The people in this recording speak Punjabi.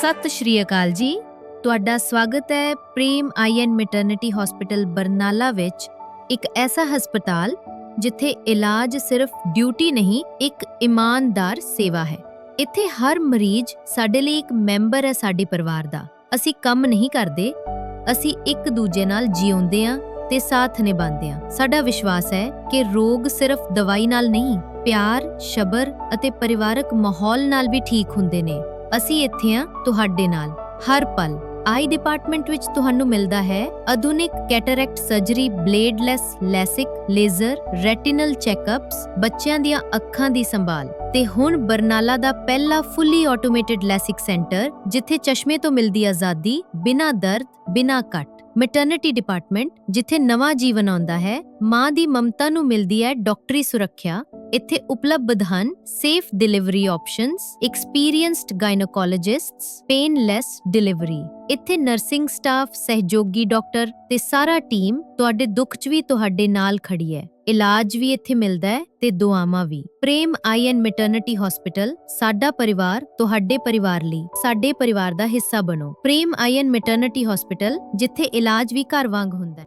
ਸਤਿ ਸ਼੍ਰੀ ਅਕਾਲ ਜੀ। ਤੁਹਾਡਾ ਸਵਾਗਤ ਹੈ Prem eye and maternity hospital Barnala ਵਿੱਚ ਇੱਕ ਐਸਾ ਹਸਪਤਾਲ ਜਿੱਥੇ ਇਲਾਜ ਸਿਰਫ ਡਿਊਟੀ ਨਹੀਂ, ਇੱਕ ਇਮਾਨਦਾਰ ਸੇਵਾ ਹੈ। ਇੱਥੇ ਹਰ ਮਰੀਜ਼ ਸਾਡੇ ਲਈ ਇੱਕ ਮੈਂਬਰ ਹੈ ਸਾਡੇ ਪਰਿਵਾਰ ਦਾ। ਅਸੀਂ ਕੰਮ ਨਹੀਂ ਕਰਦੇ, ਅਸੀਂ ਇੱਕ ਦੂਜੇ ਨਾਲ ਜਿਉਂਦੇ ਹਾਂ ਤੇ ਸਾਥ ਨਿਭਾਉਂਦੇ ਹਾਂ। ਸਾਡਾ ਵਿਸ਼ਵਾਸ ਹੈ ਕਿ ਰੋਗ ਸਿਰਫ ਦਵਾਈ ਨਾਲ ਨਹੀਂ, ਪਿਆਰ, ਸ਼ਬਰ ਅਤੇ ਪਰਿਵਾਰਕ ਮਾਹੌਲ ਨਾਲ ਵੀ ਠੀਕ ਹੁੰਦੇ ਨੇ। ਅਸੀਂ ਇੱਥੇ ਹਾਂ ਤੁਹਾਡੇ ਨਾਲ। ਹਰ ਪਲ, ਆਈ ਡਿਪਾਰਟਮੈਂਟ ਵਿੱਚ ਤੁਹਾਨੂੰ ਮਿਲਦਾ ਹੈ ਆਧੁਨਿਕ cataract surgery, bladeless, LASIK, laser, retinal checkups, ਬੱਚਿਆਂ ਦੀਆਂ ਅੱਖਾਂ ਦੀ ਸੰਭਾਲ। ਤੇ ਹੁਣ ਬਰਨਾਲਾ ਦਾ ਪਹਿਲਾ ਫੁੱਲੀ ਆਟੋਮੇਟਿਡ ਲੈਸਿਕ ਸੈਂਟਰ, ਜਿੱਥੇ ਚਸ਼ਮੇ ਤੋਂ ਮਿਲਦੀ ਆਜ਼ਾਦੀ, ਬਿਨਾਂ ਦਰਦ, ਬਿਨਾਂ ਕੱਟ। ਮੈਟਰਨਿਟੀ ਡਿਪਾਰਟਮੈਂਟ, ਜਿੱਥੇ ਨਵਾਂ ਜੀਵਨ ਆਉਂਦਾ ਹੈ, ਮਾਂ ਦੀ ਮਮਤਾ ਨੂੰ ਮਿਲਦੀ ਹੈ ਡਾਕਟਰੀ ਸੁਰੱਖਿਆ ਇੱਥੇ ਉਪਲਬਧ ਹਨ safe delivery options experienced gynaecologists painless delivery ਇੱਥੇ ਨਰਸਿੰਗ ਸਟਾਫ ਸਹਿਯੋਗੀ ਡਾਕਟਰ ਤੇ ਸਾਰਾ ਟੀਮ ਤੁਹਾਡੇ ਦੁੱਖ 'ਚ ਵੀ ਤੁਹਾਡੇ ਨਾਲ ਖੜੀ ਹੈ। ਇਲਾਜ ਵੀ ਇੱਥੇ ਮਿਲਦਾ ਹੈ ਤੇ ਦੁਆਵਾਂ ਵੀ। ਪ੍ਰੇਮ ਆਈ ਐਨ ਮੈਟਰਨਿਟੀ ਹਸਪੀਟਲ ਸਾਡਾ ਪਰਿਵਾਰ, ਤੁਹਾਡੇ ਪਰਿਵਾਰ ਲਈ, ਸਾਡੇ ਪਰਿਵਾਰ ਦਾ ਹਿੱਸਾ ਬਣੋ। ਪ੍ਰੇਮ ਆਈ ਐਨ ਮੈਟਰਨਿਟੀ ਹਸਪੀਟਲ ਜਿੱਥੇ ਇਲਾਜ ਵੀ ਘਰ ਵਾਂਗ ਹੁੰਦਾ ਹੈ।